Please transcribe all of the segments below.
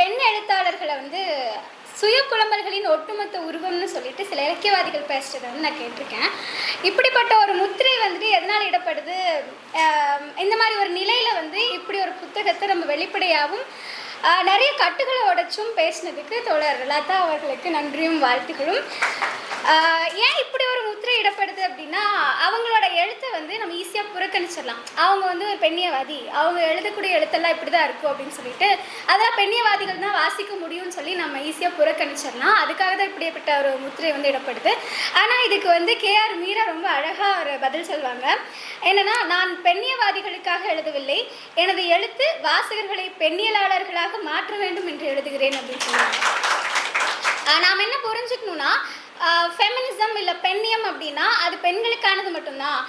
பெண் எழுத்தாளர்களை வந்து சுய புலம்பல்களின் ஒட்டுமொத்த உருவம்னு சொல்லிட்டு சில இலக்கியவாதிகள் பேசுறதை வந்து நான் கேட்டிருக்கேன். இப்படிப்பட்ட ஒரு முத்திரை வந்துட்டு எதனால் இடப்படுது? இந்த மாதிரி ஒரு நிலையில் வந்து இப்படி ஒரு புத்தகத்தை நம்ம வெளிப்படையாகவும் நிறைய கட்டுகளை உடைச்சும் பேசினதுக்கு தோழர் லதா அவர்களுக்கு நன்றியும் வாழ்த்துக்களும். ஏன் இப்படி ஒரு முத்திரை இடப்படுது அப்படின்னா அவங்களோட எழுத்தை வந்து நம்ம ஈஸியாக புறக்கணிச்சிடலாம். அவங்க வந்து ஒரு பெண்ணியவாதி. அவங்க எழுதக்கூடிய எழுத்தெல்லாம் இப்படி தான் இருக்கும் அப்படின்னு சொல்லிட்டு அதெல்லாம் பெண்ணியவாதிகள் தான் வாசிக்க முடியும்னு சொல்லி நம்ம ஈஸியாக புறக்கணிச்சிடலாம். அதுக்காக தான் இப்படிப்பட்ட ஒரு முத்திரை வந்து இடப்படுது. ஆனால் இதுக்கு வந்து கேஆர் மீரா ரொம்ப அழகாக ஒரு பதில் சொல்வாங்க என்னென்னா நான் பெண்ணியவாதிகளுக்காக எழுதவில்லை. எனது எழுத்து வாசகர்களை பெண்ணியலாளர்களாக மாற்ற வேண்டும் என்று எழுதுகிறேன் அப்படின்னு சொல்லுவாங்க. நாம் என்ன புரிஞ்சுக்கணும்னா ஃபெமினிசம் இல்லை பெண்ணியம் அப்படின்னா அது பெண்களுக்கானது மட்டும்தான்.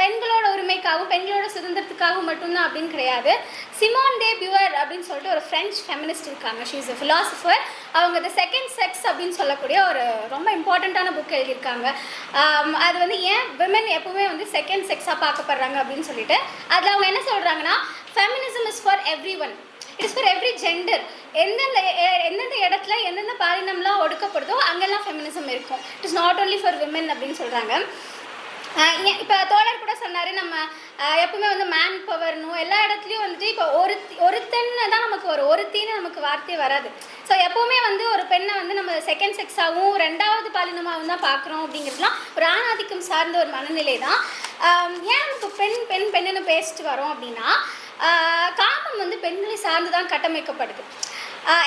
பெண்களோட உரிமைக்காகவும் பெண்களோட சுதந்திரத்துக்காகவும் மட்டும்தான் அப்படின்னு கிடையாது. சிமோன் டே பியூர் அப்படின்னு சொல்லிட்டு ஒரு ஃப்ரெஞ்ச் ஃபெமினிஸ்ட் இருக்காங்க. ஷீ இஸ் அ ஃபிலாசபர் அவங்க த செகண்ட் செக்ஸ் அப்படின்னு சொல்லக்கூடிய ஒரு ரொம்ப இம்பார்ட்டண்ட்டான புக் எழுதியிருக்காங்க. அது வந்து ஏன் விமன் எப்பவுமே வந்து செகண்ட் செக்ஸாக பார்க்கப்படுறாங்க அப்படின்னு சொல்லிட்டு அதில் அவங்க என்ன சொல்கிறாங்கன்னா feminism is for everyone it's for every gender எந்தெந்த எந்தெந்த இடத்துல எந்தெந்த பாலினம்லாம் ஒடுக்கப்படுதோ அங்கெல்லாம் ஃபெமினிசம் இருக்கும். It is not only for women அப்படின்னு சொல்கிறாங்க இப்போ தோழர் கூட சொன்னார் நம்ம எப்பவுமே வந்து மேன் பவர்னும் எல்லா இடத்துலையும் வந்துட்டு இப்போ ஒரு ஒருத்தன்னு தான் நமக்கு வரும். ஒருத்தின்னு நமக்கு வார்த்தையே வராது. ஸோ எப்போவுமே வந்து ஒரு பெண்ணை வந்து நம்ம செகண்ட் செக்ஸாகவும் ரெண்டாவது பாலினமாகவும் தான் பார்க்குறோம் அப்படிங்கிறதுலாம் ஒரு ஆணாதிக்கம் சார்ந்த ஒரு மனநிலை தான் ஏன் நமக்கு பெண் பெண் பெண்ணுன்னு பேசிட்டு வரோம் அப்படின்னா காமம் வந்து பெண்களை சார்ந்து தான் கட்டமைக்கப்படுது.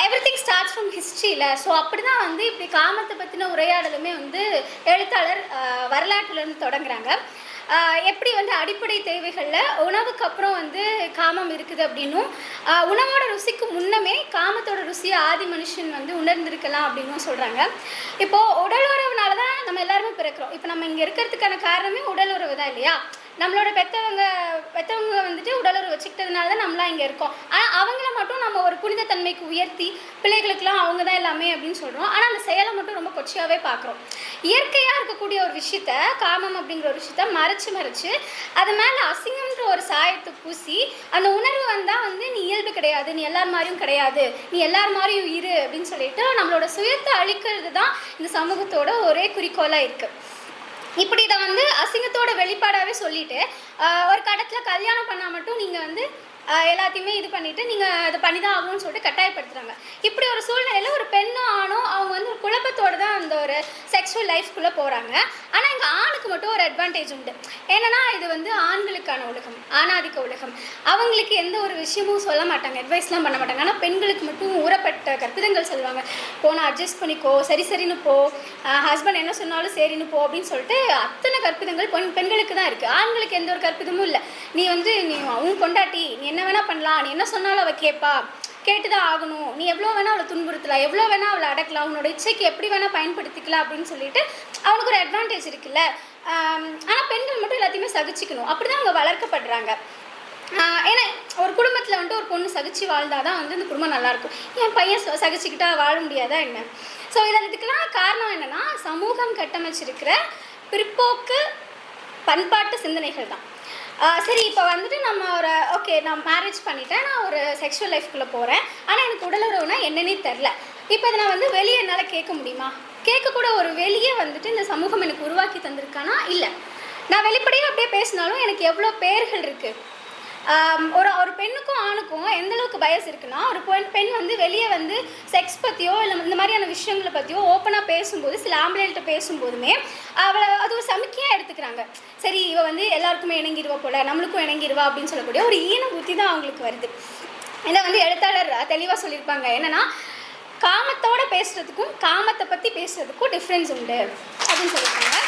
எவ்ரி திங் ஸ்டார்ட்ஸ் ஃப்ரம் ஹிஸ்ட்ரியில் ஸோ அப்படி தான் வந்து இப்படி காமத்தை பற்றின உரையாடலுமே வந்து எழுத்தாளர் வரலாற்றுலேருந்து தொடங்குறாங்க. எப்படி வந்து அடிப்படை தேவைகளில் உணவுக்கு அப்புறம் வந்து காமம் இருக்குது அப்படின்னும் உணவோட ருசிக்கு முன்னமே காமத்தோட ருசியை ஆதி மனுஷன் வந்து உணர்ந்திருக்கலாம் அப்படின்னும் சொல்கிறாங்க இப்போது உடல் உறவுனால தான் நம்ம எல்லாருமே பிறக்கிறோம். இப்போ நம்ம இங்கே இருக்கிறதுக்கான காரணமே உடல் உறவு தான் இல்லையா? நம்மளோட பெற்றவங்க பெற்றவங்க வந்துட்டு உடலுறவு வச்சுக்கிட்டதுனால தான் நம்மளாம் இங்கே இருக்கோம். ஆனால் அவங்கள மட்டும் நம்ம ஒரு புனிதத்தன்மைக்கு உயர்த்தி பிள்ளைகளுக்கெல்லாம் அவங்க தான் எல்லாமே அப்படின்னு சொல்கிறோம் ஆனால் அந்த செயலை மட்டும் ரொம்ப கொச்சையாகவே பார்க்குறோம். இயற்கையாக இருக்கக்கூடிய ஒரு விஷயத்த காமம் அப்படிங்கிற ஒரு விஷயத்த மறைச்சு மறைச்சு அது மேலே அசிங்கம்ன்ற ஒரு சாயத்தை பூசி அந்த உணர்வு வந்தால் வந்து நீ இயல்பு கிடையாது நீ எல்லார் மாதிரியும் கிடையாது நீ எல்லார் மாதிரியும் இரு அப்படின்னு சொல்லிட்டு நம்மளோட சுயத்தை அழிக்கிறது தான் இந்த சமூகத்தோட ஒரே குறிக்கோளாக இருக்குது இப்படி இதை வந்து அசிங்கத்தோட வெளிப்பாடாகவே சொல்லிட்டு ஒரு கடத்தில் கல்யாணம் பண்ணால் மட்டும் நீங்கள் வந்து எல்லாத்தையுமே இது பண்ணிட்டு நீங்கள் அதை பண்ணி தான் ஆகணும்னு சொல்லிட்டு கட்டாயப்படுத்துறாங்க. இப்படி ஒரு சூழ்நிலையில் ஒரு பெண்ணும் ஆணும் அவங்க வந்து ஒரு குழப்பத்தோட தான் அந்த ஒரு செக்ஷுவல் லைஃப்குள்ளே போகிறாங்க ஆனால் இங்கே ஆணுக்கு மட்டும் ஒரு அட்வான்டேஜ் உண்டு. என்னன்னா இது வந்து ஆண்களுக்கான உலகம் ஆணாதிக்க உலகம். அவங்களுக்கு எந்த ஒரு விஷயமும் சொல்ல மாட்டாங்க அட்வைஸ்லாம் பண்ண மாட்டாங்க. ஆனால் பெண்களுக்கு மட்டும் ஊறப்பட்ட கற்பிதங்கள் சொல்லுவாங்க. போனால் அட்ஜஸ்ட் பண்ணிக்கோ. சரி சரின்னு போ. ஹஸ்பண்ட் என்ன சொன்னாலும் சரின்னு போ அப்படின்னு சொல்லிட்டு அத்தனை கற்பிதங்கள் பெண் பெண்களுக்கு தான் இருக்குது ஆண்களுக்கு எந்த ஒரு கற்பிதமும் இல்லை. நீ வந்து நீ உன் கொண்டாட்டி நீ என்ன வேணால் பண்ணலாம். நீ என்ன சொன்னாலும் அவள் கேட்பா. கேட்டு தான் ஆகணும். நீ எவ்வளோ வேணால் அவளை துன்புறுத்தலாம். எவ்வளோ வேணால் அவளை அடக்கலாம். உன்னோட இச்சைக்கு எப்படி வேணால் பயன்படுத்திக்கலாம் அப்படின்னு சொல்லிட்டு அவனுக்கு ஒரு அட்வான்டேஜ் இருக்குல்ல. ஆனால் பெண்கள் மட்டும் எல்லாத்தையுமே சகிச்சுக்கணும். அப்படி தான் அவங்க வளர்க்கப்படுறாங்க. ஏன்னா ஒரு குடும்பத்தில் வந்துட்டு ஒரு பொண்ணு சகிச்சு வாழ்ந்தால் தான் வந்து இந்த குடும்பம் நல்லாயிருக்கும் என் பையன் ச- சகிச்சுக்கிட்டா வாழ முடியாதா என்ன? ஸோ இதில் இதுக்கெல்லாம் காரணம் என்னென்னா சமூகம் கட்டமைச்சிருக்கிற பிற்போக்கு பண்பாட்டு சிந்தனைகள் தான் சரி இப்போ வந்துட்டு நம்ம ஒரு ஓகே நான் மேரேஜ் பண்ணிட்டேன் நான் ஒரு செக்ஷுவல் லைஃப்குள்ளே போகிறேன் ஆனால் எனக்கு உடலுறவுனா என்னன்னே தெரில இப்போ இதை நான் வந்து வெளியே என்னால் கேட்க முடியுமா? கேட்கக்கூட ஒரு வெளியே வந்துட்டு இந்த சமூகம் எனக்கு உருவாக்கி தந்திருக்கானா? இல்லை. நான் வெளிப்படையாக அப்படியே பேசினாலும் எனக்கு எவ்வளோ பேர்கள் இருக்குது ஒரு ஒரு பெண்ணுக்கும் ஆணுக்கும் எந்த பயஸ் இருக்குன்னா ஒரு பெண் பெண் வந்து வெளியே வந்து செக்ஸ் பற்றியோ இல்லை இந்த மாதிரியான விஷயங்களை பற்றியோ ஓப்பனாக பேசும்போது சில ஆம்பளைகள்கிட்ட பேசும்போதுமே அவளை அது ஒரு சமிக்கையாக எடுத்துக்கிறாங்க. சரி இவ வந்து எல்லாருக்குமே இணங்கிடுவா போல நம்மளுக்கும் இணங்கிடுவா அப்படின்னு சொல்லக்கூடிய ஒரு ஈன புத்தி தான் அவங்களுக்கு வருது. இதை வந்து எழுத்தாளர் தெளிவாக சொல்லியிருப்பாங்க. என்னென்னா காமத்தோட பேசுறதுக்கும் காமத்தை பற்றி பேசுறதுக்கும் டிஃப்ரென்ஸ் உண்டு அப்படின்னு சொல்லியிருக்காங்க.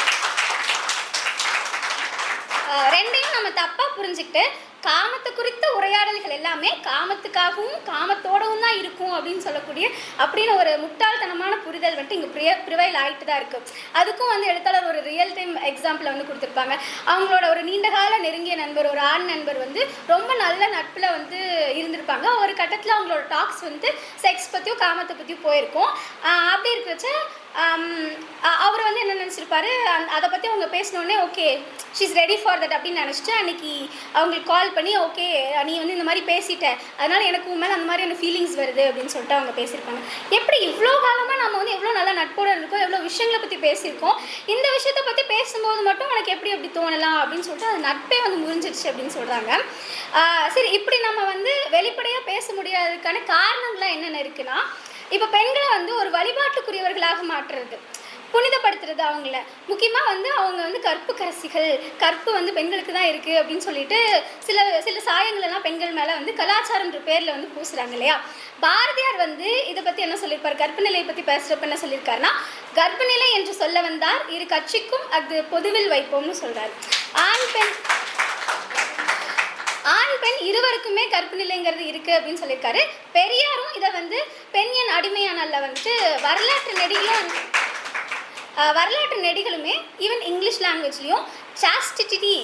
ரெண்டையும் நம்ம தப்பாக புரிஞ்சுக்கிட்டு காமத்தை குறித்த உரையாடல்கள் எல்லாமே காமத்துக்காகவும் காமத்தோடவும் தான் இருக்கும் அப்படின்னு சொல்லக்கூடிய அப்படின்னு ஒரு முட்டாள்தனமான புரிதல் வந்துட்டு இங்கே ப்ரிய ப்ரிவைல் ஆகிட்டு தான் இருக்குது அதுக்கும் வந்து எழுத்தாளர் ஒரு ரியல் டைம் எக்ஸாம்பிளை வந்து கொடுத்துருப்பாங்க. அவங்களோட ஒரு நீண்டகால நெருங்கிய நண்பர் ஒரு ஆண் நண்பர் வந்து ரொம்ப நல்ல நட்பில் வந்து இருந்திருப்பாங்க. ஒரு கட்டத்தில் அவங்களோட டாக்ஸ் வந்து செக்ஸ் பற்றியும் காமத்தை பற்றியும் போயிருக்கும். அப்படி இருக்கிறச்ச அவர் வந்து என்ன நினச்சிருப்பாரு? அதை பற்றி அவங்க பேசினோடனே okay she's ready for that அப்படின்னு நினச்சிட்டு அன்னைக்கு அவங்களுக்கு கால் பண்ணி ஓகே நீ வந்து இந்த மாதிரி பேசிட்ட. அதனால எனக்கு உன் மேலே அந்த மாதிரியான ஃபீலிங்ஸ் வருது அப்படின்னு அப்படின்னு சொல்லிட்டு அவங்க பேசியிருப்பாங்க. எப்படி இவ்வளோ காலமாக நம்ம வந்து எவ்வளோ நல்லா நட்போடு இருக்கோம் எவ்வளோ விஷயங்களை பற்றி பேசியிருக்கோம் இந்த விஷயத்தை பற்றி பேசும்போது மட்டும் உனக்கு எப்படி எப்படி தோணலாம் அப்படின்னு சொல்லிட்டு அது நட்பே வந்து முறிஞ்சிடுச்சு அப்படின்னு சொல்கிறாங்க சரி இப்படி நம்ம வந்து வெளிப்படையாக பேச முடியாததுக்கான காரணங்கள்லாம் என்னென்ன இருக்குன்னா இப்போ பெண்களை வந்து ஒரு வழிபாட்டுக்குரியவர்களாக மாற்றுறது. புனிதப்படுத்துறது அவங்கள. முக்கியமாக வந்து அவங்க வந்து கற்பு கரசிகள் கற்பு வந்து பெண்களுக்கு தான் இருக்குது அப்படின்னு சொல்லிட்டு சில சில சாயங்களெல்லாம் பெண்கள் மேலே வந்து கலாச்சாரம்ன்ற பேரில் வந்து பூசுகிறாங்க இல்லையா? பாரதியார் வந்து இதை பற்றி என்ன சொல்லியிருப்பார்? கர்ப்ப நிலையை பற்றி பேசுகிறப்ப என்ன சொல்லியிருக்காருன்னா கர்ப்பநிலை என்று சொல்ல வந்தார் இரு கட்சிக்கும் அது பொதுவில் வைப்போம்னு சொல்கிறார் ஆண் பெண் ஆண் பெண் இருவருக்குமே கற்பு நிலைங்கிறது இருக்குது அப்படின்னு சொல்லியிருக்காரு. பெரியாரும் இதை வந்து பெண் என் அடிமையானல்ல வந்துட்டு வரலாற்று நெடியிலும் வந்து வரலாற்று நெடிகளுமே ஈவன் இங்கிலீஷ் லாங்குவேஜ்லேயும் சாஸ்டிட்டி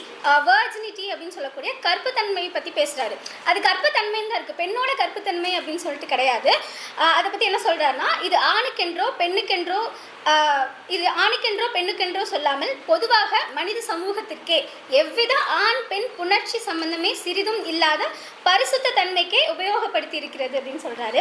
வேர்ஜின் அப்படின்னு சொல்லக்கூடிய கற்புத்தன்மையை பற்றி பேசுகிறாரு அது கற்பத்தன்மைன்னு தான் இருக்குது பெண்ணோட கற்புத்தன்மை அப்படின்னு சொல்லிட்டு கிடையாது. அதை பற்றி என்ன சொல்கிறாருன்னா இது ஆணுக்கென்றோ பெண்ணுக்கென்றோ இது ஆணுக்கென்றோ பெண்ணுக்கென்றோ சொல்லாமல் பொதுவாக மனித சமூகத்திற்கே எவ்வித ஆண் பெண் புணர்ச்சி சம்பந்தமே சிறிதும் இல்லாத பரிசுத்த தன்மைக்கே உபயோகப்படுத்தி இருக்கிறது அப்படின்னு சொல்கிறாரு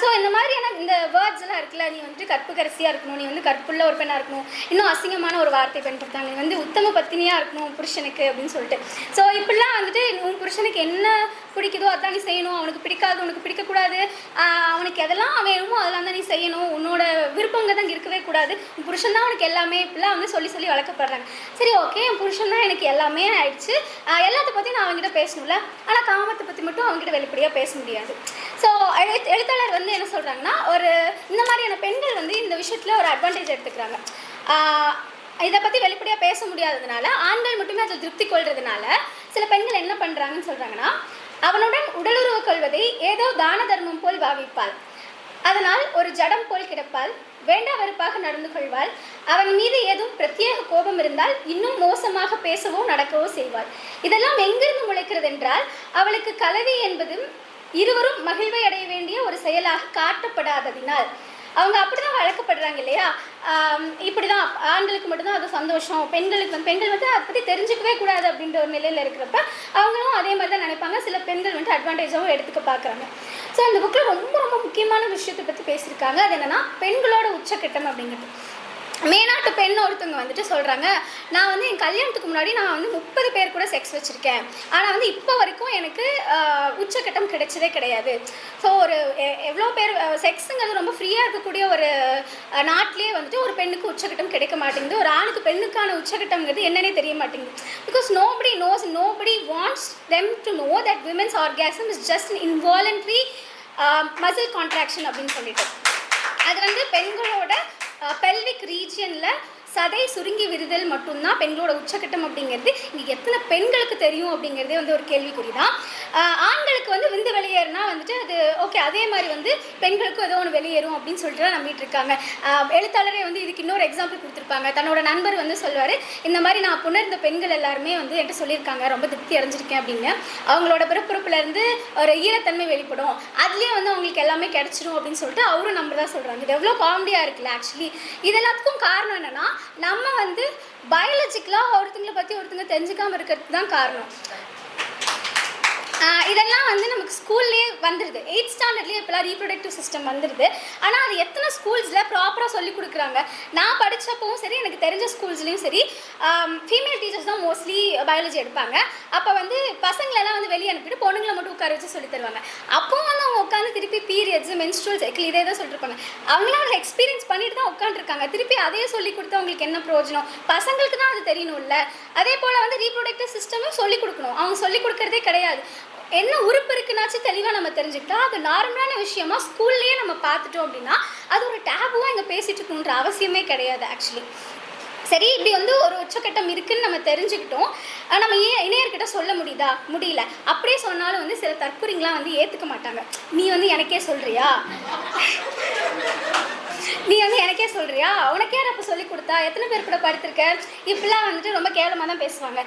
ஸோ இந்த மாதிரியான இந்த வேர்ட்ஸ் எல்லாம் இருக்குல்ல நீ வந்துட்டு கற்புக்கரசியாக இருக்கணும் நீ வந்து கற்புள்ள ஒரு பெண்ணாக இருக்கணும் இன்னும் அசிங்கமான ஒரு வார்த்தை பயன்படுத்தாங்க நீ வந்து உத்தம பத்தினியாக இருக்கணும் புருஷனுக்கு அப்படின்னு சொல்லிட்டு. ஸோ இப்படிலாம் வந்துட்டு உன் புருஷனுக்கு என்ன பிடிக்குதோ அதான் நீ செய்யணும். அவனுக்கு பிடிக்காது உனக்கு பிடிக்கக்கூடாது. அவனுக்கு எதெல்லாம் வேணுமோ அதெல்லாம் தான் நீ செய்யணும். உன்னோட விருப்பங்க தான் இருக்கவே கூடாது. உன் புருஷன் தான் உனக்கு எல்லாமே இப்படிலாம் வந்து சொல்லி சொல்லி வளர்க்கப்படுறாங்க. சரி ஓகே என் புருஷன் தான் எனக்கு எல்லாமே ஆயிடுச்சு. எல்லாத்த பற்றி நான் அவங்ககிட்ட பேசணும்ல. ஆனால் காமத்தை பற்றி மட்டும் அவங்ககிட்ட வெளிப்படையாக பேச முடியாது. ஸோ எழுத் எழுத்தாளர் வந்து என்ன சொல்கிறாங்கன்னா ஒரு இந்த மாதிரியான பெண்கள் வந்து இந்த விஷயத்தில் ஒரு அட்வான்டேஜ் எடுத்துக்கிறாங்க. இதை பற்றி வெளிப்படையாக பேச முடியாததுனால ஆண்கள் மட்டுமே அதில் திருப்தி கொள்றதுனால சில பெண்கள் என்ன பண்ணுறாங்கன்னு சொல்கிறாங்கன்னா அவனுடன் உடலுறவு கொள்வதை ஏதோ தான தர்மம் போல் பாவிப்பாள். அதனால் ஒரு ஜடம் போல் கிடப்பாள். வேண்டா வெறுப்பாக நடந்து கொள்வாள். அவன் மீது ஏதும் பிரத்யேக கோபம் இருந்தால் இன்னும் மோசமாக பேசவோ நடக்கவோ செய்வாள். இதெல்லாம் எங்கிருந்து முளைக்கிறது என்றால் அவளுக்கு கலவி என்பதும் இருவரும் மகிழ்வை அடைய வேண்டிய ஒரு செயலாக காட்டப்படாததினால். அவங்க அப்படிதான் வழக்கப்படுறாங்க இல்லையா? இப்படி இப்படிதான் ஆண்களுக்கு மட்டும்தான் அது சந்தோஷம். பெண்களுக்கு வந்து பெண்கள் வந்து அதை பற்றி தெரிஞ்சுக்கவே கூடாது அப்படின்ற ஒரு நிலையில் இருக்கிறப்ப அவங்களும் அதே மாதிரி தான் நினைப்பாங்க. சில பெண்கள் வந்து அட்வான்டேஜாகவும் எடுத்துக்க பார்க்குறாங்க. ஸோ அந்த புக்கில் ரொம்ப ரொம்ப முக்கியமான விஷயத்தை பற்றி பேசியிருக்காங்க. அது என்னென்னா பெண்களோட உச்சக்கட்டம் அப்படிங்கிறது. மேனாட்டு பெண் ஒருத்தவங்க வந்துட்டு சொல்கிறாங்க நான் வந்து என் கல்யாணத்துக்கு முன்னாடி நான் வந்து முப்பது பேர் கூட செக்ஸ் வச்சுருக்கேன். ஆனால் வந்து இப்போ வரைக்கும் எனக்கு உச்சக்கட்டம் கிடைச்சதே கிடையாது. ஸோ ஒரு எ- எவ்வளோ பேர் செக்ஸுங்கிறது ரொம்ப ஃப்ரீயாக இருக்கக்கூடிய ஒரு நாட்டிலே வந்துட்டு ஒரு பெண்ணுக்கு உச்சக்கட்டம் கிடைக்க மாட்டேங்குது. ஒரு ஆணுக்கு பெண்ணுக்கான உச்சக்கட்டம்ங்கிறது என்னன்னே தெரிய மாட்டேங்குது. Because nobody knows nobody wants them to know that women's orgasm is just involuntary muscle contraction அப்படின்னு சொல்லிட்டு. அது வந்து பெண்களோட பெல்விக் ரீஜியனில் சதை சுருங்கி விரிதல் மட்டும்தான் பெண்களோட உச்சக்கட்டம் அப்படிங்கிறது. இங்கே எத்தனை பெண்களுக்கு தெரியும் அப்படிங்கிறதே வந்து ஒரு கேள்விக்குறி தான் ஆண்களுக்கு வந்து விந்து வெளியேறினா வந்துட்டு அது ஓகே அதே மாதிரி வந்து பெண்களுக்கும் ஏதோ ஒன்று வெளியேறும் அப்படின்னு சொல்லிட்டு தான் நம்பிட்டு இருக்காங்க. எழுத்தாளரே வந்து இதுக்கு இன்னொரு எக்ஸாம்பிள் கொடுத்துருப்பாங்க. தன்னோட நண்பர் வந்து சொல்லுவார் இந்த மாதிரி நான் புணர்ந்த பெண்கள் எல்லாருமே வந்து என்கிட்ட சொல்லியிருக்காங்க. ரொம்ப திருப்தி அடைஞ்சிருக்கேன் அப்படின்னு. அவங்களோட பிறப்புறுப்புலேருந்து ஒரு ஈரத்தன்மை வெளிப்படும். அதுலேயே வந்து அவங்களுக்கு எல்லாமே கிடச்சிரும் அப்படின்னு சொல்லிட்டு அவரும் நம்பர் தான் சொல்கிறாங்க இது எவ்வளோ காமெடியாக இருக்குல்ல ஆக்சுவலி இது எல்லாத்துக்கும் காரணம் என்னென்னா நம்ம வந்து பயாலஜிக்கலாக ஒருத்தங்களை பற்றி ஒருத்தங்க தெரிஞ்சுக்காம இருக்கிறது தான் காரணம். இதெல்லாம் வந்து நமக்கு ஸ்கூல்லேயே வந்துடுது எயிட் ஸ்டாண்டர்ட்லேயே இப்போலாம் ரீப்ரொடக்டிவ் சிஸ்டம் வந்துடுது ஆனால் அது எத்தனை ஸ்கூல்ஸில் ப்ராப்பராக சொல்லி கொடுக்குறாங்க? நான் படித்தப்பவும் சரி எனக்கு தெரிஞ்ச ஸ்கூல்ஸ்லேயும் சரி ஃபீமேல் டீச்சர்ஸ் தான் மோஸ்ட்லி பயாலஜி எடுப்பாங்க. அப்போ வந்து பசங்களெல்லாம் வந்து வெளியே அனுப்பிட்டு பொண்ணுங்களை மட்டும் உட்கார வச்சு சொல்லி தருவாங்க. அப்போ வந்து அவங்க உட்காந்து திருப்பி பீரியட்ஸ் மென்ஸ்ட்ரல் சைக்கிள் இதே தான் சொல்லிருப்பாங்க. அவங்களாம் அதை எக்ஸ்பீரியன்ஸ் பண்ணிட்டு தான் உட்காந்துருக்காங்க திருப்பி அதே சொல்லி கொடுத்து அவங்களுக்கு என்ன பிரயோஜனம்? பசங்களுக்கு தான் அது தெரியணும்ல. அதே போல் வந்து ரீப்ரொடக்டிவ் சிஸ்டமும் சொல்லி கொடுக்கணும். அவங்க சொல்லி கொடுக்கறதே கிடையாது. என்ன உறுப்பு இருக்குனாச்சும் தெளிவாக நம்ம தெரிஞ்சுக்கிட்டா அது நார்மலான விஷயமா ஸ்கூல்லேயே நம்ம பார்த்துட்டோம் அப்படின்னா அது ஒரு டேபுவாக இங்கே பேசிட்டு இருக்கணுன்ற அவசியமே கிடையாது ஆக்சுவலி சரி இப்படி வந்து ஒரு உச்சக்கட்டம் இருக்குன்னு நம்ம தெரிஞ்சுக்கிட்டோம். நம்ம ஏன் இணையர்கிட்ட சொல்ல முடியுதா? முடியல. அப்படியே சொன்னாலும் வந்து சில தற்குறிங்களாம் வந்து ஏற்றுக்க மாட்டாங்க. நீ வந்து எனக்கே சொல்றியா? நீ வந்து எனக்கே சொல்றியா? உனக்கு யார் அப்போ சொல்லி கொடுத்தா? எத்தனை பேர் கூட படுத்திருக்க? இப்படிலாம் வந்துட்டு ரொம்ப கேவலமாக தான் பேசுவாங்க.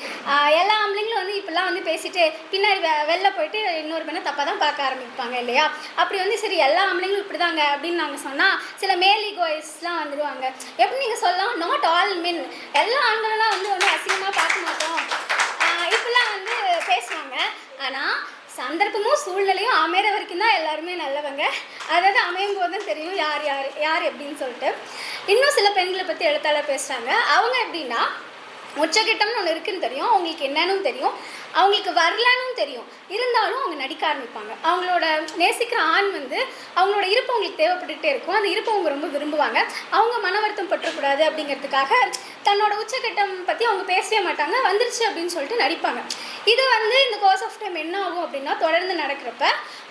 எல்லா ஆம்பளைங்களும் வந்து இப்படிலாம் வந்து பேசிட்டு பின்னாடி வெ- வெளில போயிட்டு இன்னொரு பெண்ணை தப்பாக தான் பார்க்க ஆரம்பிப்பாங்க இல்லையா? அப்படி வந்து சரி எல்லா ஆம்பளைங்களும் இப்படி தாங்க அப்படின்னு நாங்கள் சொன்னால் சில மேல் ஈகோயிஸ்லாம் வந்துடுவாங்க எப்படி நீங்கள் சொல்லலாம்? நாட் ஆல் மின் எல்லா ஆண்களெல்லாம் வந்து ஒன்றும் அசிங்கமாக பார்க்க மாட்டோம். ஆஹ் இப்படிலாம் வந்து பேசுவாங்க. ஆனால் சந்தர்ப்பமும் சூழ்நிலையும் அமைற வரைக்கும் தான் அதாவது அமையும் போது தான் தெரியும் யார் யார் யார் எப்படின்னு சொல்லிட்டு. இன்னும் சில பெண்களை பற்றி எழுத்தாளர் பேசுகிறாங்க அவங்க எப்படின்னா உச்சகட்டம்னு ஒன்று இருக்குன்னு தெரியும். அவங்களுக்கு என்னன்னு தெரியும். அவங்களுக்கு வரலன்னு தெரியும். இருந்தாலும் அவங்க நடிக்க ஆரம்பிப்பாங்க. அவங்களோட நேசிக்கிற ஆண் வந்து அவங்களோட இருப்பு அவங்களுக்கு தேவைப்பட்டுகிட்டே இருக்கும். அந்த இருப்பை அவங்க ரொம்ப விரும்புவாங்க. அவங்க மன வருத்தம் பற்றக்கூடாது அப்படிங்கிறதுக்காக தன்னோட உச்சக்கட்டம் பற்றி அவங்க பேசவே மாட்டாங்க. வந்துருச்சு அப்படின்னு சொல்லிட்டு நடிப்பாங்க. இது வந்து இந்த கோர்ஸ் ஆஃப் டைம் என்ன ஆகும் அப்படின்னா தொடர்ந்து நடக்கிறப்ப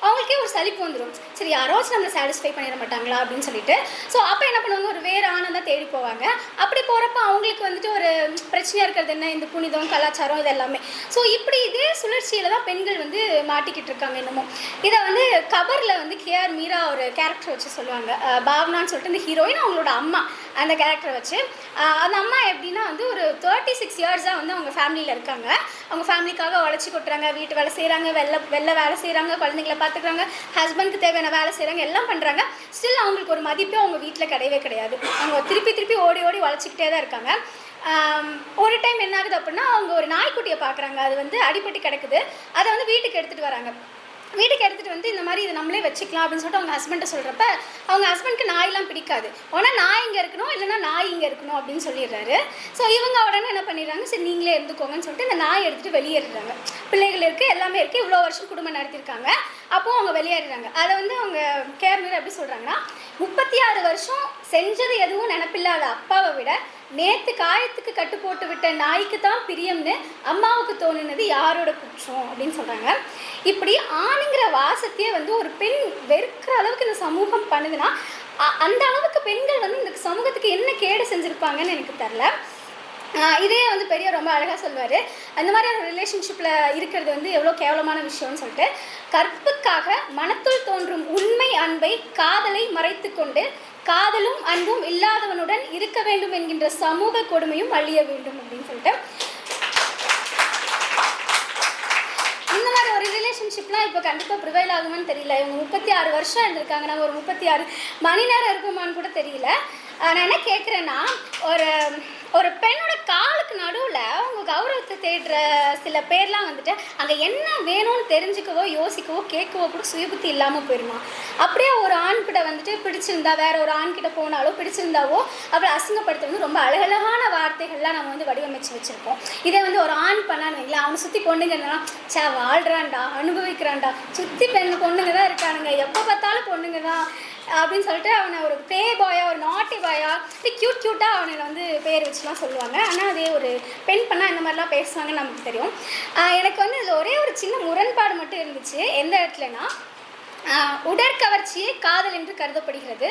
அவங்களுக்கே ஒரு சலிப்பு வந்துடும் சரி யாராச்சும் நம்மளை சாட்டிஸ்ஃபை பண்ணிட மாட்டாங்களா அப்படின்னு சொல்லிட்டு. ஸோ அப்போ என்ன பண்ணுவாங்க? ஒரு வேறு ஆனந்தான் தேடி போவாங்க. அப்படி போகிறப்ப அவங்களுக்கு வந்துட்டு ஒரு பிரச்சனையாக இருக்கிறது என்ன? இந்த புனிதம் கலாச்சாரம் இது எல்லாமே. ஸோ இப்படி இப்படி இதே சுழற்சியில் தான் பெண்கள் வந்து மாட்டிக்கிட்டு இருக்காங்க இன்னமும் இதை வந்து கபரில் வந்து கேஆர் மீரா ஒரு கேரக்டர் வச்சு சொல்லுவாங்க. பாவனான்னு சொல்லிட்டு இந்த ஹீரோயின் அவங்களோட அம்மா அந்த கேரக்டரை வச்சு. அந்த அம்மா எப்படின்னா வந்து ஒரு தேர்ட்டி சிக்ஸ் இயர்ஸாக வந்து அவங்க ஃபேமிலியில் இருக்காங்க. அவங்க ஃபேமிலிக்காக உழைச்சி கொட்டுறாங்க வீட்டு வேலை செய்கிறாங்க வெளில வெளில வேலை செய்கிறாங்க குழந்தைங்கள பார்த்துக்குறாங்க ஹஸ்பண்டுக்கு தேவையான வேலை செய்கிறாங்க எல்லாம் பண்ணுறாங்க ஸ்டில் அவங்களுக்கு ஒரு மதிப்பே அவங்க வீட்டில் கிடையவே கிடையாது. அவங்க திருப்பி திருப்பி ஓடி ஓடி உழைச்சிக்கிட்டே தான் இருக்காங்க. ஒரு டைம் என்ன ஆகுது அப்படின்னா அவங்க ஒரு நாய்க்குட்டியை பார்க்குறாங்க. அது வந்து அடிபட்டு கிடக்குது. அதை வந்து வீட்டுக்கு எடுத்துகிட்டு வராங்க. வீட்டுக்கு எடுத்துகிட்டு வந்து இந்த மாதிரி இதை நம்மளே வச்சுக்கலாம் அப்படின்னு சொல்லிட்டு அவங்க ஹஸ்பண்ட்டை சொல்கிறப்ப அவங்க ஹஸ்பண்ட்க்கு நாயெல்லாம் பிடிக்காது. ஆனால் நாய் இங்கே இருக்கணும் இல்லைன்னா நாய் இங்கே இருக்கணும் அப்படின்னு சொல்லிடுறாரு. ஸோ இவங்க உடனே என்ன பண்ணிடுறாங்க சரி நீங்களே இருந்துக்கோங்கன்னு சொல்லிட்டு இந்த நாய் எடுத்துகிட்டு வெளியேறுறாங்க. பிள்ளைகள் இருக்குது எல்லாமே இருக்குது இவ்வளோ வருஷம் குடும்பம் நடத்தியிருக்காங்க. அப்போது அவங்க வெளியேறுறாங்க. அதை வந்து அவங்க கேர்னர் எப்படி சொல்கிறாங்கன்னா முப்பத்தி ஆறு வருஷம் செஞ்சது எதுவும் நினப்பில்லாத அப்பாவை விட நேற்று காயத்துக்கு கட்டு போட்டு விட்ட நாய்க்கு தான் பிரியம்னு அம்மாவுக்கு தோணுனது யாரோட குற்றம் அப்படின்னு சொல்கிறாங்க இப்படி ஆணுங்கிற வாசத்தையே வந்து ஒரு பெண் வெறுக்கிற அளவுக்கு இந்த சமூகம் பண்ணுதுன்னா அ- அந்த அளவுக்கு பெண்கள் வந்து இந்த சமூகத்துக்கு என்ன கேடு செஞ்சுருப்பாங்கன்னு எனக்கு தெரில இதே வந்து பெரிய ரொம்ப அழகாக சொல்லுவார். அந்த மாதிரி ஒரு ரிலேஷன்ஷிப்பில் இருக்கிறது வந்து எவ்வளோ கேவலமான விஷயம்னு சொல்லிட்டு கற்புக்காக மனத்துள் தோன்றும் உண்மை அன்பை காதலை மறைத்து கொண்டு காதலும் அன்பும் இல்லாதவனுடன் இருக்க வேண்டும் என்கின்ற சமூக கொடுமையும் அழிய வேண்டும் அப்படின்னு சொல்லிட்டு. இந்த மாதிரி ஒரு ரிலேஷன்ஷிப்லாம் இப்போ கண்டிப்பாக ப்ரிவைல் ஆகுமான்னு தெரியல. இவங்க முப்பத்தி ஆறு வருஷம் இருந்திருக்காங்க. நம்ம ஒரு முப்பத்தி ஆறு மணி நேரம் இருக்குமான்னு கூட தெரியல. நான் என்ன கேட்குறேன்னா ஒரு ஒரு பெண்ணோட காலுக்கு நடுவில் அவங்க கௌரவத்தை தேடுற சில பேர்லாம் வந்துட்டு அங்கே என்ன வேணும்னு தெரிஞ்சுக்கவோ யோசிக்கவோ கேட்கவோ கூட சுயபுத்தி இல்லாமல் போயிடுமா அப்படியே ஒரு ஆண் கிட்ட வந்துட்டு பிடிச்சிருந்தா வேற ஒரு ஆண் கிட்ட போனாலோ பிடிச்சிருந்தாவோ அவளை அசிங்கப்படுத்துறது ரொம்ப அழகழகான வார்த்தைகள்லாம் நம்ம வந்து வடிவமைச்சு வச்சுருப்போம் இதே வந்து ஒரு ஆண் பண்ணான்னு வைங்களேன் அவனை சுற்றி பொண்ணுங்க என்னன்னா சே வாழ்கிறான்டா அனுபவிக்கிறான்டா. சுற்றி பெண் பொண்ணுங்க தான் இருக்கானுங்க. எப்போ பார்த்தாலும் பொண்ணுங்க தான். அப்படின்னு சொல்லிட்டு அவனை ஒரு பே பாயா ஒரு நாட்டி பாயா இப்படி க்யூட் க்யூட்டாக அவனை வந்து பேர் வச்சுலாம் சொல்லுவாங்க. ஆனால் அதே ஒரு பெண் பண்ணால் இந்த மாதிரிலாம் பேசுவாங்கன்னு நமக்கு தெரியும். எனக்கு வந்து இது ஒரே ஒரு சின்ன முரண்பாடு மட்டும் இருந்துச்சு. எந்த இடத்துலனா உடற்கவர்ச்சியே காதல் என்று கருதப்படுகிறது.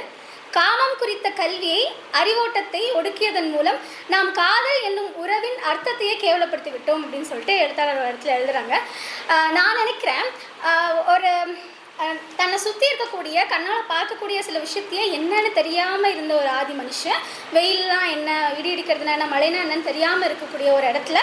காமம் குறித்த கல்வியை அறிவோட்டத்தை ஒடுக்கியதன் மூலம் நாம் காதல் என்னும் உறவின் அர்த்தத்தையே கேவலப்படுத்தி விட்டோம் அப்படின்னு சொல்லிட்டு எழுத்தாளர் ஒரு இடத்துல எழுதுறாங்க. நான் நினைக்கிறேன் ஒரு தன்னை சுற்றி இருக்கக்கூடிய கண்ணால் பார்க்கக்கூடிய சில விஷயத்தையே என்னன்னு தெரியாமல் இருந்த ஒரு ஆதி மனுஷன் வெயில்லாம் என்ன இடி இடிக்கிறதுனா என்ன மழைனா என்னன்னு தெரியாமல் இருக்கக்கூடிய ஒரு இடத்துல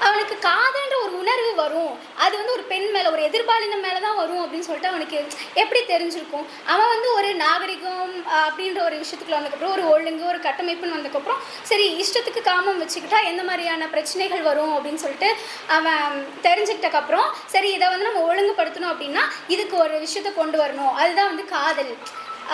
அவனுக்கு காதன்ற ஒரு உணர்வு வரும். அது வந்து ஒரு பெண் மேலே ஒரு எதிர்பாலினம் மேலே தான் வரும் அப்படின்னு சொல்லிட்டு அவனுக்கு எப்படி தெரிஞ்சிருக்கும்? அவன் வந்து ஒரு நாகரிகம் அப்படின்ற ஒரு விஷயத்துக்குள்ள வந்ததுக்கப்புறம் ஒரு ஒழுங்கு ஒரு கட்டமைப்புன்னு வந்ததுக்கப்புறம் சரி இஷ்டத்துக்கு காமம் வச்சுக்கிட்டா எந்த மாதிரியான பிரச்சனைகள் வரும் அப்படின்னு சொல்லிட்டு அவன் தெரிஞ்சுக்கிட்டக்கப்புறம் சரி இதை வந்து நம்ம ஒழுங்குபடுத்தணும் அப்படின்னா இதுக்கு ஒரு விஷயம் விஷயத்தை கொண்டு வரணும். அதுதான் வந்து காதல்.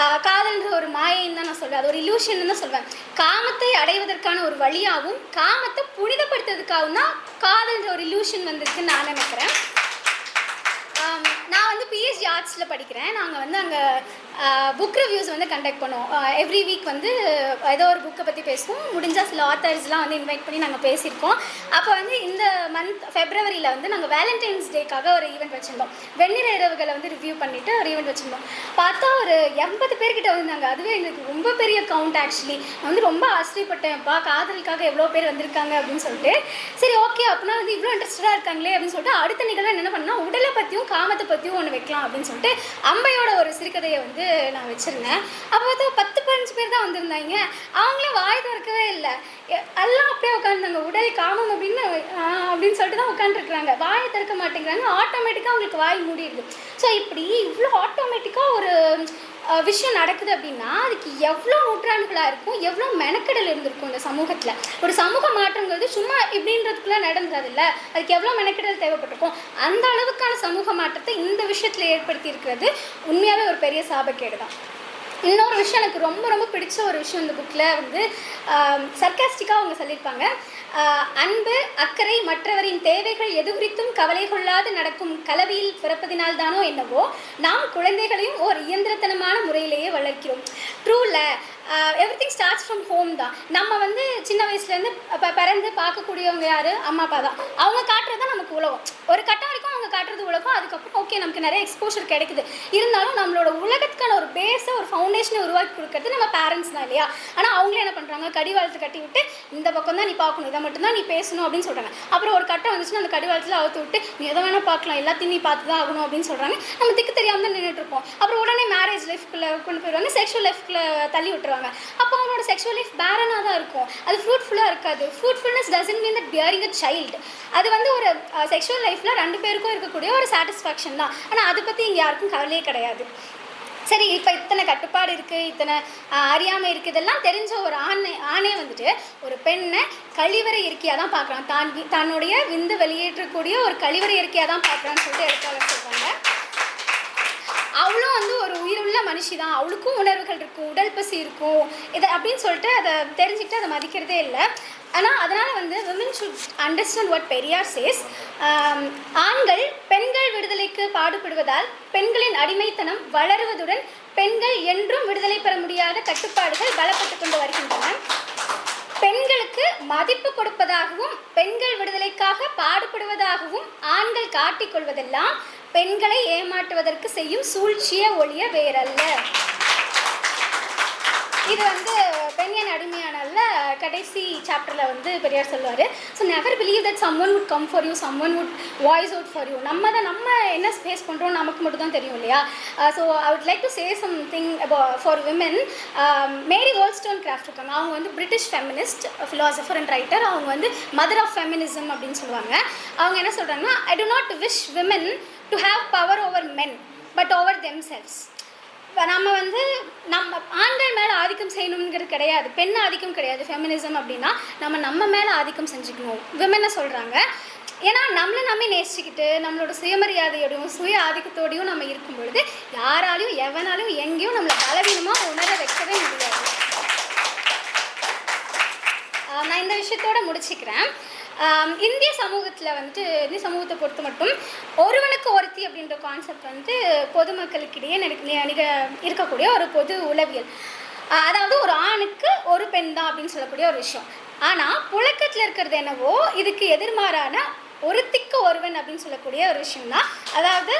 ஆஹ் காதல்ன்ற ஒரு மாயைன்னு தான் நான் சொல்வேன். அது ஒரு இலூஷன் தான் சொல்வேன். காமத்தை அடைவதற்கான ஒரு வழியாகவும் காமத்தை புனிதப்படுத்துறதுக்காகவும் தான் காதல்ன்ற ஒரு illusion வந்திருக்குன்னு நான் நினைக்கிறேன். நான் வந்து பிஎஸ்சி ஆர்ட்ஸில் படிக்கிறேன். நாங்கள் வந்து அங்கே புக் ரிவ்யூஸ் வந்து கண்டக்ட் பண்ணுவோம். எவ்ரி வீக் வந்து ஏதோ ஒரு புக்கை பற்றி பேசுவோம். முடிஞ்சால் சில ஆத்தர்ஸ்லாம் வந்து இன்வைட் பண்ணி நாங்கள் பேசியிருக்கோம். அப்போ வந்து இந்த மந்த் ஃபெப்ரவரியில் வந்து நாங்கள் வேலண்டைன்ஸ் டேக்காக ஒரு ஈவெண்ட் வச்சுருந்தோம். வெண்ணிற இரவுகளை வந்து ரிவ்யூ பண்ணிவிட்டு ஒரு ஈவெண்ட் வச்சுருந்தோம். பார்த்தா ஒரு எண்பது பேர்கிட்ட வந்தாங்க அதுவே எங்களுக்கு ரொம்ப பெரிய கவுண்ட் ஆக்சுவலி நான் வந்து ரொம்ப ஆச்சரியப்பட்டேன்ப்பா காதலுக்காக எவ்வளோ பேர் வந்திருக்காங்க? அப்படின்னு சொல்லிட்டு. சரி ஓகே அப்படின்னா வந்து இவ்வளோ இன்ட்ரெஸ்டடாக இருக்காங்களே அப்படின்னு சொல்லிட்டு அடுத்த நிகழ்வு என்ன பண்ணால் உடலை பற்றியும் காமத்தை பற்றியும் ஒன்று வைக்கலாம் அப்படின்னு சொல்லிட்டு அம்பையோட ஒரு சிறுகதையை வந்து நான் வச்சுருந்தேன். அப்போ பார்த்தா பத்து பதினஞ்சு பேர் தான் வந்திருந்தாங்க. அவங்களும் வாய் திறக்கவே இல்லை. எல்லாம் அப்படியே உட்காந்துருந்தாங்க உடல் காணும் அப்படின்னு அப்படின்னு சொல்லிட்டு தான் உட்காந்துருக்குறாங்க வாயை திறக்க மாட்டேங்கிறாங்க. ஆட்டோமேட்டிக்காக அவங்களுக்கு வாய் மூடிடுது. ஸோ இப்படி இவ்வளோ ஆட்டோமேட்டிக்காக ஒரு விஷயம் நடக்குது அப்படின்னா அதுக்கு எவ்வளோ நூற்றாண்டுகளாக இருக்கும் எவ்வளோ மெனக்கெடல் இருந்திருக்கும் இந்த சமூகத்தில்? ஒரு சமூக மாற்றங்கிறது சும்மா இப்படின்றதுக்குள்ளே நடந்துறதில்ல அதுக்கு எவ்வளோ மெனக்கெடல் தேவைப்பட்டிருக்கும்? அந்த அளவுக்கான சமூக மாற்றத்தை இந்த விஷயத்தில் ஏற்படுத்தி இருக்கிறது உண்மையாகவே ஒரு பெரிய சாபக்கேடு தான் இன்னொரு விஷயம் எனக்கு ரொம்ப ரொம்ப பிடிச்ச ஒரு விஷயம் இந்த புக்கில் வந்து சர்க்காஸ்டிக்காக அவங்க சொல்லியிருப்பாங்க. அன்பு அக்கறை மற்றவரின் தேவைகள் எது குறித்தும் கவலை கொள்ளாது நடக்கும் கலவியில் பிறப்பதினால்தானோ என்னவோ நாம் குழந்தைகளையும் ஒரு இயந்திரத்தனமான முறையிலேயே வளர்க்கிறோம். ட்ரூல everything starts from home தான். நம்ம வந்து சின்ன வயசுலேருந்து இப்போ பிறந்து பார்க்கக்கூடியவங்க யார்? அம்மா அப்பா தான். அவங்க காட்டுறது தான் நமக்கு உலகம். ஒரு கட்டம் வரைக்கும் அவங்க காட்டுறது உலகம். அதுக்கப்புறம் ஓகே நமக்கு நிறைய எக்ஸ்போஷர் கிடைக்குது. இருந்தாலும் நம்மளோட உலகத்துக்கான ஒரு பேஸை ஒரு ஃபவுண்டேஷனை உருவாக்கி கொடுக்கறது நம்ம பேரண்ட்ஸ் தான் இல்லையா? ஆனால் அவங்களே என்ன பண்ணுறாங்க கடிவாளத்தை கட்டி விட்டு இந்த பக்கம் தான் நீ பார்க்கணும். இதை மட்டும்தான் நீ பேசணும் அப்படின்னு சொல்கிறாங்க அப்புறம் ஒரு கட்டம் வந்துச்சுன்னா அந்த கடிவாளத்தில் அவுத்து விட்டு நீ எதை வேணால் பார்க்கலாம். எல்லாத்தையும் நீ பார்த்து தான் ஆகணும் அப்படின்னு சொல்கிறாங்க நம்ம திக்கு தெரியாமல் தான் நின்றுட்டு இருப்போம். அப்புறம் உடனே மேரேஜ் லைஃப்குள்ளே கொண்டு போயிடுவாங்க. செக்ஷுவல் லைஃப்குள்ளே தள்ளி விட்டுருவாங்க. அப்போ அவனோட செக்ஷுவல் லைஃப் பேரனாக தான் இருக்கும். அது ஃப்ரூட்ஃபுல்லாக இருக்காது. Fruitfulness doesn't mean that bearing a child அது வந்து ஒரு செக்ஷுவல் லைஃப்பில் ரெண்டு பேருக்கும் இருக்கக்கூடிய ஒரு சாட்டிஸ்ஃபேக்ஷன் தான். ஆனால் அதை பற்றி இங்கே யாருக்கும் கவலையே கிடையாது. சரி இப்போ இத்தனை கட்டுப்பாடு இருக்குது இத்தனை அறியாமை இருக்குது இதெல்லாம் தெரிஞ்ச ஒரு ஆணை ஆணே வந்துட்டு ஒரு பெண்ணை கழிவறை இருக்கையாக தான் பார்க்குறான். தான் தன்னுடைய விந்து வெளியேற்றக்கூடிய ஒரு கழிவறை இருக்கையாக தான் பார்க்குறான்னு சொல்லிட்டு எடுத்தாங்க அவளும் வந்து ஒரு உயிருள்ள மனுஷி தான் அவளுக்கும் உணர்வுகள் இருக்கும் உடல் பசி இருக்கும் இதை அப்படின்னு சொல்லிட்டு அதை தெரிஞ்சுக்கிட்டு அதை மதிக்கிறதே இல்லை. ஆனால் அதனால் வந்து women should understand what Periyar says ஆண்கள் பெண்கள் விடுதலைக்கு பாடுபடுவதால் பெண்களின் அடிமைத்தனம் வளருவதுடன் பெண்கள் என்றும் விடுதலை பெற முடியாத கட்டுப்பாடுகள் பலப்பட்டு கொண்டு வருகின்றன. பெண்களுக்கு மதிப்பு கொடுப்பதாகவும் பெண்கள் விடுதலைக்காக பாடுபடுவதாகவும் ஆண்கள் காட்டிக்கொள்வதெல்லாம் பெண்களை ஏமாற்றுவதற்கு செய்யும் சூழ்ச்சிய ஒழிய வேறல்ல. இது வந்து பெண்ணியன் அடிமையானால கடைசி சாப்டரில் வந்து பெரியார் சொல்லுவார். So never believe that someone would come for you someone would voice out for you நம்ம தான் நம்ம என்ன ஃபேஸ் பண்ணுறோம் நமக்கு மட்டும் தான் தெரியும் இல்லையா? So I would like to say something for women Mary Wollstonecraft இருக்காங்க. அவங்க வந்து British feminist philosopher and writer அவங்க வந்து மதர் ஆஃப் ஃபெமினிசம் அப்படின்னு சொல்லுவாங்க. அவங்க என்ன சொல்கிறாங்கன்னா I do not wish women to have power over men but over themselves நம்ம வந்து நம்ம ஆண்கள் மேலே ஆதிக்கம் செய்யணுங்கிறது கிடையாது. பெண் ஆதிக்கம் கிடையாது. ஃபெமினிசம் அப்படின்னா நம்ம நம்ம மேலே ஆதிக்கம் செஞ்சுக்கணும். விமனை சொல்கிறாங்க ஏன்னா நம்மளை நம்ம நேசிச்சுக்கிட்டு நம்மளோட சுயமரியாதையோடையும் சுய ஆதிக்கத்தோடையும் நம்ம இருக்கும் பொழுது யாராலையும் எவனாலையும் எங்கேயும் நம்மளை பலவீனமாக உணர வைக்கவே முடியாது. நான் இந்த விஷயத்தோட முடிச்சுக்கிறேன். இந்திய சமூகத்தில் வந்துட்டு இந்திய சமூகத்தை பொறுத்து மட்டும் ஒருவனுக்கு ஒருத்தி அப்படின்ற கான்செப்ட் வந்து பொதுமக்களுக்கிடையே நிக இருக்கக்கூடிய ஒரு பொது உளவியல். அதாவது ஒரு ஆணுக்கு ஒரு பெண் தான் அப்படின்னு சொல்லக்கூடிய ஒரு விஷயம். ஆனால் புழக்கத்தில் இருக்கிறது என்னவோ இதுக்கு எதிர்மாறான ஒருத்திக்கு ஒருவன் அப்படின்னு சொல்லக்கூடிய ஒரு விஷயம் தான் அதாவது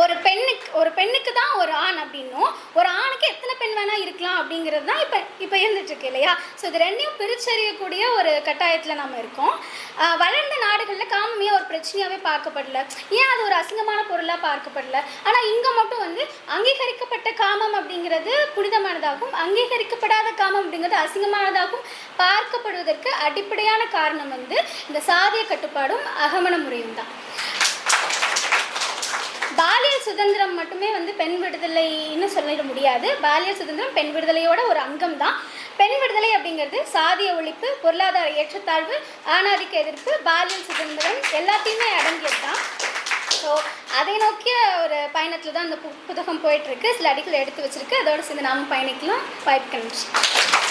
ஒரு பெண்ணுக்கு ஒரு பெண்ணுக்கு தான் ஒரு ஆண் அப்படின்னும். ஒரு ஆணுக்கு எத்தனை பெண் வேணால் இருக்கலாம் அப்படிங்கிறது தான் இப்போ இப்போ இருந்துட்டுருக்கு இல்லையா? ஸோ இது ரெண்டையும் பிரிச்சறியக்கூடிய ஒரு கட்டாயத்தில் நம்ம இருக்கோம். வளர்ந்த நாடுகளில் காமமே ஒரு பிரச்சனையாகவே பார்க்கப்படல. ஏன் அது ஒரு அசிங்கமான பொருளாக பார்க்கப்படல? ஆனால் இங்கே மட்டும் வந்து அங்கீகரிக்கப்பட்ட காமம் அப்படிங்கிறது புனிதமானதாகவும் அங்கீகரிக்கப்படாத காமம் அப்படிங்கிறது அசிங்கமானதாகவும் பார்க்கப்படுவதற்கு அடிப்படையான காரணம் வந்து இந்த சாதிய கட்டுப்பாடும் அகமண முறையும் தான். சுதந்திரம் மட்டுமே வந்து பெண் விடுதலைன்னு சொல்லிட முடியாது. பாலியல் சுதந்திரம் பெண் விடுதலையோட ஒரு அங்கம் தான் பெண் விடுதலை அப்படிங்கிறது சாதிய ஒழிப்பு பொருளாதார ஏற்றத்தாழ்வு ஆணாதிக்க எதிர்ப்பு பாலியல் சுதந்திரம் எல்லாத்தையுமே அடங்கியது தான் ஸோ அதை நோக்கிய ஒரு பயணத்தில் தான் அந்த பு புத்தகம் போயிட்டுருக்கு சில அடிகள் எடுத்து வச்சிருக்கு. அதோட சேர்ந்து நாமும் பயணிக்கலாம். வாய்ப்பு நன்றி